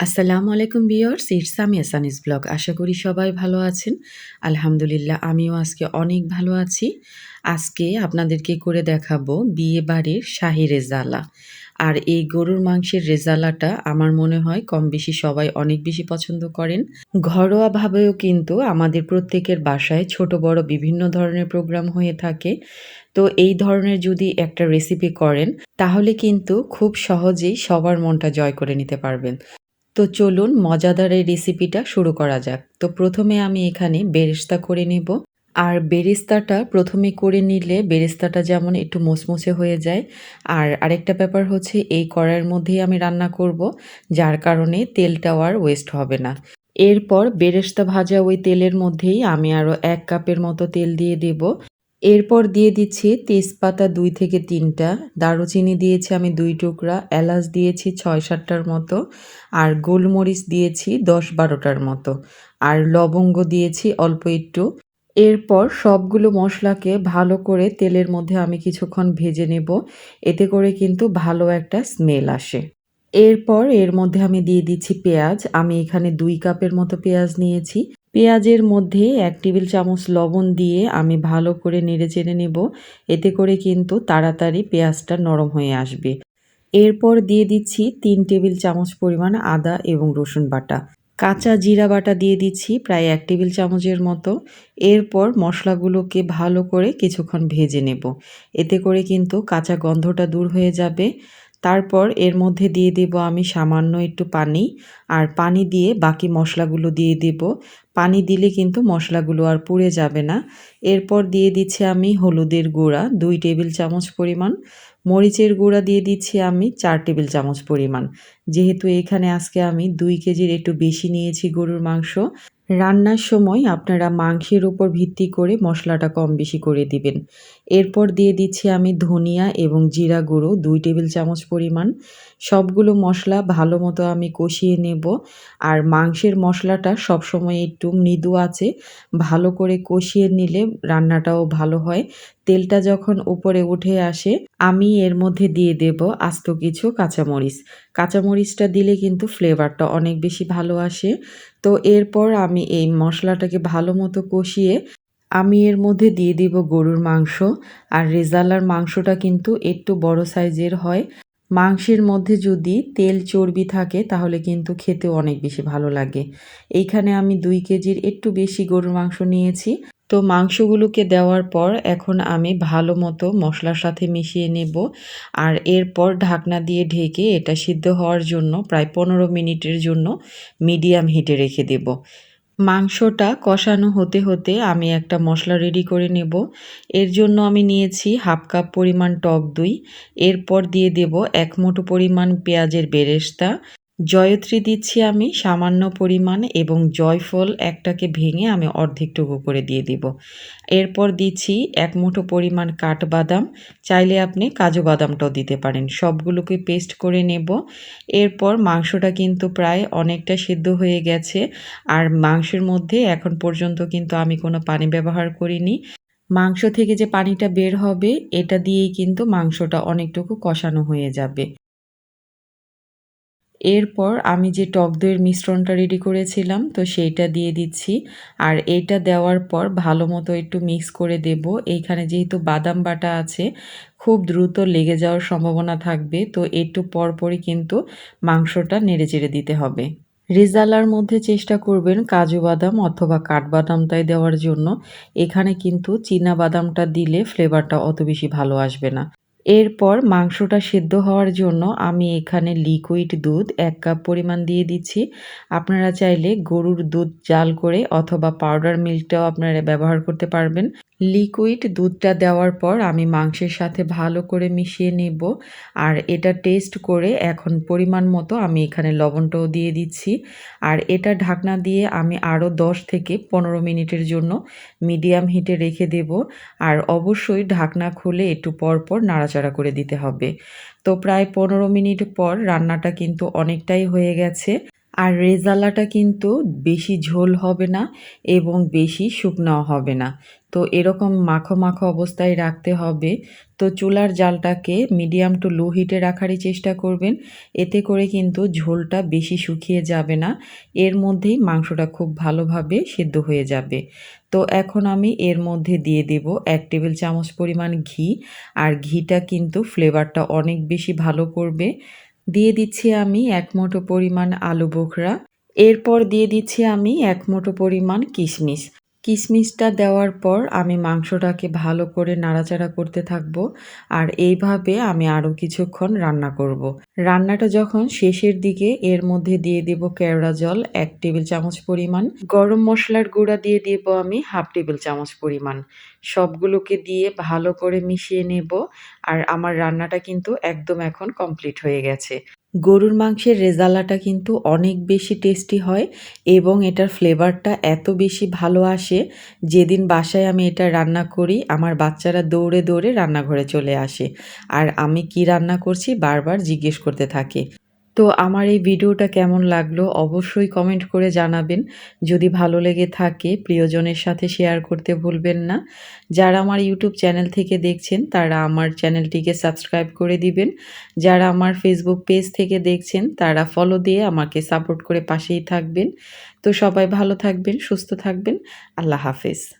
আসসালামু আলাইকুম বিয়র্স ইটস আমি এসানিস ব্লগ আশা করি সবাই ভালো আছেন। আলহামদুলিল্লাহ, আমিও আজকে অনেক ভালো আছি। আজকে আপনাদেরকে করে দেখাবো বিয়ে বাড়ির শাহি রেজালা। আর এই গরুর মাংসের রেজালাটা আমার মনে হয় কম বেশি সবাই অনেক বেশি পছন্দ করেন। ঘরোয়াভাবেও কিন্তু আমাদের প্রত্যেকের বাসায় ছোট, বড় বিভিন্ন ধরনের প্রোগ্রাম হয়ে থাকে। তো এই ধরনের যদি একটা রেসিপি করেন, তাহলে কিন্তু খুব সহজেই সবার মনটা জয় করে নিতে পারবেন। তো চলুন মজাদার এই রেসিপিটা শুরু করা যাক। তো প্রথমে আমি এখানে বেরেস্তা করে নেব। আর বেরেস্তাটা প্রথমে করে নিলে বেরেস্তাটা যেমন একটু মোসমোসে হয়ে যায়, আর আরেকটা ব্যাপার হচ্ছে এই কড়াইয়ের মধ্যেই আমি রান্না করব, যার কারণে তেলটাও আর ওয়েস্ট হবে না। এরপর বেরেস্তা ভাজা ওই তেলের মধ্যেই আমি আরও এক কাপের মতো তেল দিয়ে দেব। এরপর দিয়ে দিচ্ছি তেজপাতা দুই থেকে তিনটা। দারুচিনি দিয়েছি আমি দুই টুকরা, এলাচ দিয়েছি ছয় সাতটার মতো, আর গোলমরিচ দিয়েছি দশ বারোটার মতো, আর লবঙ্গ দিয়েছি অল্প একটু। এরপর সবগুলো মশলাকে ভালো করে তেলের মধ্যে আমি কিছুক্ষণ ভেজে নেব, এতে করে কিন্তু ভালো একটা স্মেল আসে। এরপর এর মধ্যে আমি দিয়ে দিচ্ছি পেঁয়াজ, আমি এখানে দুই কাপের মতো পেঁয়াজ নিয়েছি। পেঁয়াজের মধ্যে এক টেবিল চামচ লবণ দিয়ে আমি ভালো করে নেড়ে চেড়ে নেব। এতে করে কিন্তু তাড়াতাড়ি পেঁয়াজটা নরম হয়ে আসবে। এরপর দিয়ে দিচ্ছি তিন টেবিল চামচ পরিমাণ আদা এবং রসুন বাটা। কাঁচা জিরা বাটা দিয়ে দিচ্ছি প্রায় এক টেবিল চামচের মতো। এরপর মশলাগুলোকে ভালো করে কিছুক্ষণ ভেজে নেব। এতে করে কিন্তু কাঁচা গন্ধটা দূর হয়ে যাবে। তারপর এর মধ্যে দিয়ে দেব আমি সামান্য একটু পানি। আর পানি দিয়ে বাকি মশলাগুলো দিয়ে দেব। পানি দিলে কিন্তু মশলাগুলো আর পুড়ে যাবে না। এরপর দিয়ে দিচ্ছি আমি হলুদের গুঁড়া, দুই টেবিল চামচ পরিমাণ। মরিচের গুঁড়া দিয়ে দিচ্ছি আমি চার টেবিল চামচ পরিমাণ। যেহেতু এখানে আজকে আমি দুই কেজির একটু বেশি নিয়েছি গরুর মাংস রান্নার সময় আপনারা মাংসের উপর ভিত্তি করে মশলাটা কম বেশি করে দিবেন। এরপর দিয়ে দিচ্ছি আমি ধনিয়া এবং জিরা গুঁড়ো, দুই টেবিল চামচ পরিমাণ। সবগুলো মশলা ভালো মতো আমি কষিয়ে নেব। আর মাংসের মশলাটা সবসময় একটু মৃদু আছে, ভালো করে কষিয়ে নিলে রান্নাটাও ভালো হয়। তেলটা যখন উপরে উঠে আসে, আমি এর মধ্যে দিয়ে দেব আস্ত কিছু কাঁচামরিচ। কাঁচামরিচটা দিলে কিন্তু ফ্লেভারটা অনেক বেশি ভালো আসে। তো এরপর আমি এই মশলাটাকে ভালো মতো কষিয়ে আমি এর মধ্যে দিয়ে দিব গরুর মাংস। আর রেজালার মাংসটা কিন্তু একটু বড় সাইজের হয়। মাংসের মধ্যে যদি তেল চর্বি থাকে তাহলে কিন্তু খেতে অনেক বেশি ভালো লাগে। এইখানে আমি দুই কেজির একটু বেশি গরুর মাংস নিয়েছি। তো মাংসগুলোকে দেওয়ার পর এখন আমি ভালো মতো মশলার সাথে মিশিয়ে নেব। আর এরপর ঢাকনা দিয়ে ঢেকে এটা সিদ্ধ হওয়ার জন্য প্রায় পনেরো মিনিটের জন্য মিডিয়াম হিটে রেখে দেব। মাংসটা কষানো হতে হতে আমি একটা মশলা রেডি করে নেব। এর জন্য আমি নিয়েছি হাফ কাপ পরিমাণ টক দই। এরপর দিয়ে দেব এক মুঠো পরিমাণ পেঁয়াজের বেরেস্তা। জয়ত্রী দিচ্ছি আমি সামান্য পরিমাণ এবং জয়ফল একটাকে ভেঙে আমি অর্ধেকটুকু করে দিয়ে দিব। এরপর দিচ্ছি এক মুঠো পরিমাণ কাঠবাদাম। চাইলে আপনি কাজু বাদামটাও দিতে পারেন। সবগুলোকে পেস্ট করে নেব। এরপর মাংসটা কিন্তু প্রায় অনেকটা সিদ্ধ হয়ে গেছে। আর মাংসের মধ্যে এখন পর্যন্ত কিন্তু আমি কোনো পানি ব্যবহার করিনি। মাংস থেকে যে পানিটা বের হবে, এটা দিয়েই কিন্তু মাংসটা অনেকটুকু কষানো হয়ে যাবে। এরপর আমি যে টক দইয়ের মিশ্রণটা রেডি করেছিলাম, তো সেইটা দিয়ে দিচ্ছি। আর এইটা দেওয়ার পর ভালো মতো একটু মিক্স করে দেব। এইখানে যেহেতু বাদাম বাটা আছে, খুব দ্রুত লেগে যাওয়ার সম্ভাবনা থাকবে, তো একটু পরপরই কিন্তু মাংসটা নেড়ে চেড়ে দিতে হবে। রেজালার মধ্যে চেষ্টা করবেন কাজু বাদাম অথবা কাঠবাদামটাই দেওয়ার জন্য। এখানে কিন্তু চীনা বাদামটা দিলে ফ্লেভারটা অত বেশি ভালো আসবে না। এরপর মাংসটা সেদ্ধ হওয়ার জন্য আমি এখানে লিকুইড দুধ এক কাপ পরিমাণ দিয়ে দিচ্ছি। আপনারা চাইলে গরুর দুধ জাল করে অথবা পাউডার মিল্কটাও আপনারা ব্যবহার করতে পারবেন। লিকুইড দুধটা দেওয়ার পর আমি মাংসের সাথে ভালো করে মিশিয়ে নেব। আর এটা টেস্ট করে এখন পরিমাণ মতো আমি এখানে লবণটাও দিয়ে দিচ্ছি। আর এটা ঢাকনা দিয়ে আমি আরও দশ থেকে পনেরো মিনিটের জন্য মিডিয়াম হিটে রেখে দেব। আর অবশ্যই ঢাকনা খুলে একটু পর পর নাড়াচাড়া করে দিতে হবে। তো প্রায় পনেরো মিনিট পর রান্নাটা কিন্তু অনেকটাই হয়ে গেছে। আর রেজালাটা কিন্তু বেশি ঝোল হবে না এবং বেশি শুকনাও হবে না। তো এরকম মাখো মাখো অবস্থায় রাখতে হবে। তো চুলার জালটাকে মিডিয়াম টু লো হিটে রাখারই চেষ্টা করবেন। এতে করে কিন্তু ঝোলটা বেশি শুকিয়ে যাবে না। এর মধ্যেই মাংসটা খুব ভালোভাবে সেদ্ধ হয়ে যাবে। তো এখন আমি এর মধ্যে দিয়ে দেব এক টেবিল চামচ পরিমাণ ঘি। আর ঘিটা কিন্তু ফ্লেভারটা অনেক বেশি ভালো করবে। দিয়ে দিচ্ছি আমি এক মুঠো পরিমাণ আলু বোখরা। এরপর দিয়ে দিচ্ছি আমি এক মুঠো পরিমাণ কিশমিশ। কিশমিশটা দেওয়ার পর আমি মাংসটাকে ভালো করে নাড়াচাড়া করতে থাকব আর এইভাবে আমি আরও কিছুক্ষণ রান্না করব। রান্নাটা যখন শেষের দিকে এর মধ্যে দিয়ে দেব কেওড়া জল এক টেবিল চামচ পরিমাণ। গরম মশলার গুঁড়া দিয়ে দেব আমি হাফ টেবিল চামচ পরিমাণ। সবগুলোকে দিয়ে ভালো করে মিশিয়ে নেব আর আমার রান্নাটা কিন্তু একদম এখন কমপ্লিট হয়ে গেছে। গরুর মাংসের রেজালাটা কিন্তু অনেক বেশি টেস্টি হয় এবং এটার ফ্লেভারটা এত বেশি ভালো আসে, যেদিন বাসায় আমি এটা রান্না করি, আমার বাচ্চারা দৌড়ে দৌড়ে রান্নাঘরে চলে আসে। আর আমি কি রান্না করছি বারবার জিজ্ঞেস করতে থাকে। তো আমার এই ভিডিওটা কেমন লাগল অবশ্যই কমেন্ট করে জানাবেন। যদি ভালো লেগে থাকে, প্রিয়জনের সাথে শেয়ার করতে ভুলবেন না। যারা আমার ইউটিউব চ্যানেল থেকে দেখছেন, তারা আমার চ্যানেলটিকে সাবস্ক্রাইব করে দিবেন। যারা আমার ফেসবুক পেজ থেকে দেখছেন, তারা ফলো দিয়ে আমাকে সাপোর্ট করে পাশেই থাকবেন। তো সবাই ভালো থাকবেন, সুস্থ থাকবেন। আল্লাহ হাফেজ।